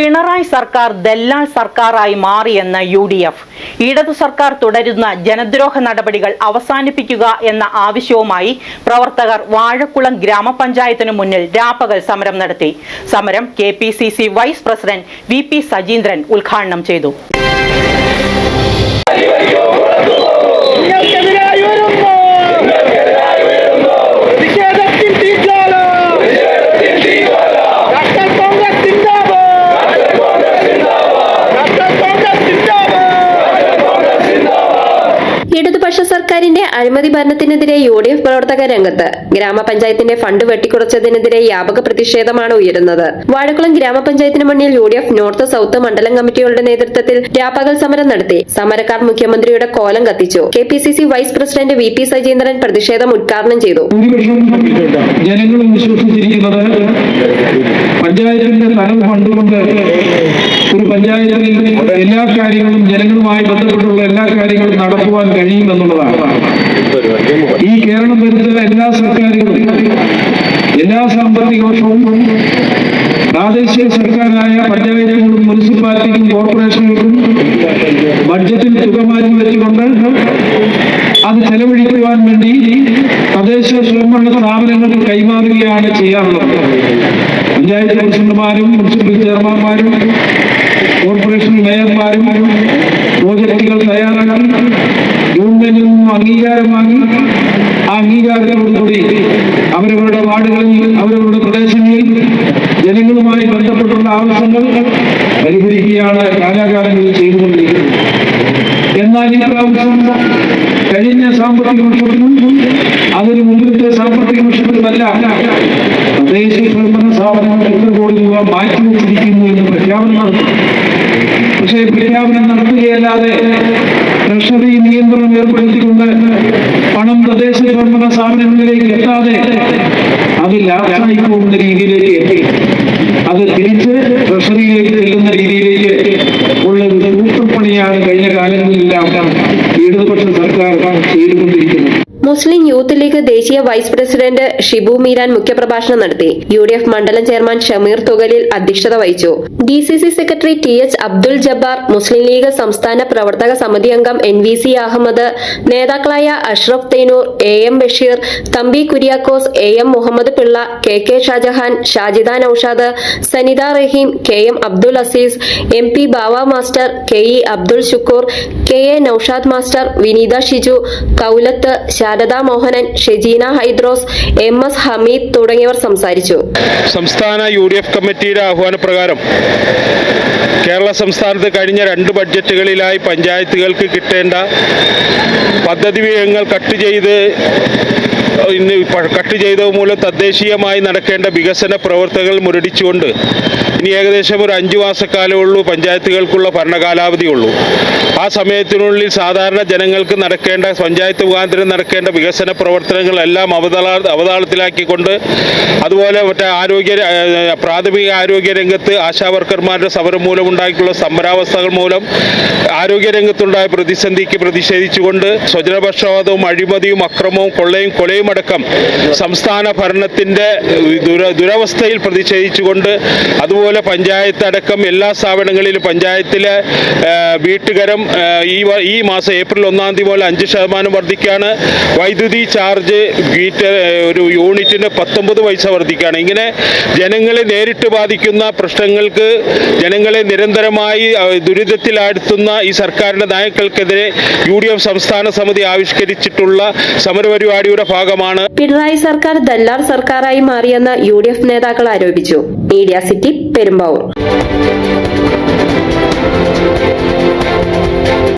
പിണറായി സർക്കാർ ദല്ലാൽ സർക്കാരായി മാറിയെന്ന് U D F ഇടതു സർക്കാർ തുടരുന്ന ജനദ്രോഹ നടപടികൾ അവസാനിപ്പിക്കുക എന്ന ആവശ്യവുമായി പ്രവർത്തകർ വാഴക്കുളം ഗ്രാമപഞ്ചായത്തിനു മുന്നിൽ രാപ്പകൽ സമരം നടത്തി. സമരം K vice president V Sajeendran ഉദ്ഘാടനം ചെയ്തു. സർക്കാരിന്റെ അഴിമതി ഭരണത്തിനെതിരെ യു ഡി എഫ് പ്രവർത്തക രംഗത്ത് ഗ്രാമപഞ്ചായത്തിന്റെ ഫണ്ട് വെട്ടിക്കുറച്ചതിനെതിരെ വ്യാപക പ്രതിഷേധമാണ് ഉയരുന്നത്. വാഴക്കുളം ഗ്രാമപഞ്ചായത്തിന് മുന്നിൽ U D F north south മണ്ഡലം കമ്മിറ്റികളുടെ നേതൃത്വത്തിൽ രാപ്പകൽ സമരം നടത്തി. സമരക്കാർ മുഖ്യമന്ത്രിയുടെ കോലം കത്തിച്ചു. K P C C vice president V P Sajeendran പ്രതിഷേധം ഉദ്ഘാടനം ചെയ്തു. ജനങ്ങൾ വിശ്വസിച്ചിരിക്കുന്നത് പഞ്ചായത്തിന്റെ ഫണ്ട് കൊണ്ട് ഒരു പഞ്ചായത്തിൽ എല്ലാ കാര്യങ്ങളും ജനങ്ങളുമായി ബന്ധപ്പെട്ടുള്ള എല്ലാ കാര്യങ്ങളും നടത്തുവാൻ കഴിയുമെന്നുള്ളതാണ് ഈ കേരളം ഭരിച്ച എല്ലാ സർക്കാരുകളും എല്ലാ സാമ്പത്തിക വർഷവും പ്രാദേശിക സർക്കാരായ പഞ്ചായത്തുകളും മുനിസിപ്പാലിറ്റിക്കും കോർപ്പറേഷനുകൾക്കും ബഡ്ജറ്റിൽ തുക മാറ്റി വെച്ചുകൊണ്ട് അത് ചെലവഴിക്കുവാൻ വേണ്ടി തദ്ദേശ സ്വയംഭരണ സ്ഥാപനങ്ങൾക്ക് കൈമാറുകയാണ് ചെയ്യാറുള്ളത്. പഞ്ചായത്ത് പ്രസിഡന്റുമാരും മുനിസിപ്പൽ ചെയർമാൻമാരും കോർപ്പറേഷൻ മേയർമാരും പ്രോജക്റ്റുകൾ തയ്യാറാക്കി ഗവൺമെന്റിൽ നിന്നും അംഗീകാരം വാങ്ങി ആ അംഗീകാരത്തോടുകൂടി അവരവരുടെ വാർഡുകളിൽ അവരവരുടെ പ്രദേശങ്ങളിൽ ജനങ്ങളുമായി ബന്ധപ്പെട്ടുള്ള ആവശ്യങ്ങൾ പരിഹരിക്കുകയാണ് കാലാകാലങ്ങളിൽ ചെയ്തുകൊണ്ടിരിക്കുന്നത്. എന്നാൽ ഈ പ്രാവശ്യം കഴിഞ്ഞ സാമ്പത്തിക വർഷത്തിനും അതിന് മുമ്പിലത്തെ സാമ്പത്തിക വർഷത്തിലുമല്ല തദ്ദേശ സ്വയംഭരണ സ്ഥാപനങ്ങൾ എത്ര കോടി രൂപ മാറ്റിവെച്ചിരിക്കുന്നു എന്ന് പ്രഖ്യാപനം നടത്തി പക്ഷേ പ്രഖ്യാപനം നടത്തുകയല്ലാതെ ട്രഷറി നിയന്ത്രണം ഏർപ്പെടുത്തിക്കൊണ്ട് പണം തദ്ദേശ സ്വയംഭരണ സ്ഥാപനങ്ങളിലേക്ക് എത്താതെ അത് ലാഭമായി പോകുന്ന രീതിയിലേക്ക് എത്തി. അത് തിരിച്ച് ട്രഷറിയിലേക്ക് ചെല്ലുന്ന രീതിയിലേക്ക് കൂട്ടപ്പണിയാണ് കഴിഞ്ഞ കാലങ്ങളിലെല്ലാം ഇടതുപക്ഷ സർക്കാർ ചെയ്തുകൊണ്ടിരിക്കുന്നത് മുസ്ലിം യൂത്ത് ലീഗ് ദേശീയ വൈസ് പ്രസിഡന്റ് ഷിബു മീരാൻ മുഖ്യപ്രഭാഷണം നടത്തി. യു ഡി എഫ് മണ്ഡലം ചെയർമാൻ ഷമീർ തുകലിൽ അധ്യക്ഷത വഹിച്ചു. D C C secretary T H Abdul Jabbar Muslim League സംസ്ഥാന പ്രവർത്തക സമിതി അംഗം എൻ വി സി അഹമ്മദ് നേതാക്കളായ Ashraf Thainoor A M Basheer Thampi Kuriakose A M Muhammad Pillai K K Shajahan Shajida Naushad Sanitha Raheem K M Abdul Azeez M P Bava master K E Abdul Shukoor K A Naushad master Vineetha Shiju Koulath Sharada Mohanan Shejeena Hydros M S Hameed തുടങ്ങിയവർ സംസാരിച്ചു. സംസ്ഥാന U D F കമ്മിറ്റിയുടെ ആഹ്വാനപ്രകാരം കേരള സംസ്ഥാനത്ത് കഴിഞ്ഞ രണ്ട് ബഡ്ജറ്റുകളിലായി പഞ്ചായത്തുകൾക്ക് കിട്ടേണ്ട പദ്ധതി വ്യയങ്ങൾ cut ചെയ്ത് ഇന്ന് കട്ട് ചെയ്തത് മൂലം തദ്ദേശീയമായി നടക്കേണ്ട വികസന പ്രവർത്തകൾ മുരടിച്ചുകൊണ്ട് ഇനി ഏകദേശം ഒരു അഞ്ചു മാസക്കാലമുള്ളൂ പഞ്ചായത്തുകൾക്കുള്ള ഭരണകാലാവധി ഉള്ളൂ. ആ സമയത്തിനുള്ളിൽ സാധാരണ ജനങ്ങൾക്ക് നടക്കേണ്ട പഞ്ചായത്ത് മുഖാന്തരം നടക്കേണ്ട വികസന പ്രവർത്തനങ്ങളെല്ലാം അവതാള അവതാളത്തിലാക്കിക്കൊണ്ട് അതുപോലെ മറ്റേ ആരോഗ്യ പ്രാഥമിക ആരോഗ്യ രംഗത്ത് ആശാവർക്കർമാരുടെ സമരം മൂലം ഉണ്ടായിട്ടുള്ള സമരാവസ്ഥകൾ മൂലം ആരോഗ്യ ആരോഗ്യരംഗത്തുണ്ടായ പ്രതിസന്ധിക്ക് പ്രതിഷേധിച്ചുകൊണ്ട് സ്വജനപക്ഷപാതവും അഴിമതിയും അക്രമവും കൊള്ളയും കൊലയും അടക്കം സംസ്ഥാന ഭരണത്തിന്റെ ദുര ദുരവസ്ഥയിൽ പ്രതിഷേധിച്ചുകൊണ്ട് അതുപോലെ പഞ്ചായത്ത് അടക്കം എല്ലാ സ്ഥാപനങ്ങളിലും പഞ്ചായത്തിലെ വീട്ടുകരം ഈ ഈ മാസം ഏപ്രിൽ ഒന്നാം തീയതി മുതൽ അഞ്ച് ശതമാനം വർദ്ധിക്കുകയാണ് വൈദ്യുതി ചാർജ് മീറ്റർ ഒരു യൂണിറ്റിന് പത്തൊമ്പത് പൈസ വർദ്ധിക്കുകയാണ് ഇങ്ങനെ ജനങ്ങളെ നേരിട്ട് ബാധിക്കുന്ന പ്രശ്നങ്ങൾക്ക് ജനങ്ങളെ നിരന്തരമായി ദുരിതത്തിലാഴ്ത്തുന്ന ഈ സർക്കാരിന്റെ നയങ്ങൾക്കെതിരെ യു സംസ്ഥാന സമിതി ആവിഷ്കരിച്ചിട്ടുള്ള സമരപരിപാടിയുടെ ഭാഗമാണ് പിണറായി സർക്കാർ ദല്ലാർ സർക്കാരായി മാറിയെന്ന് യു ഡി എഫ് നേതാക്കൾ ആരോപിച്ചു. Media city Perumbavoor.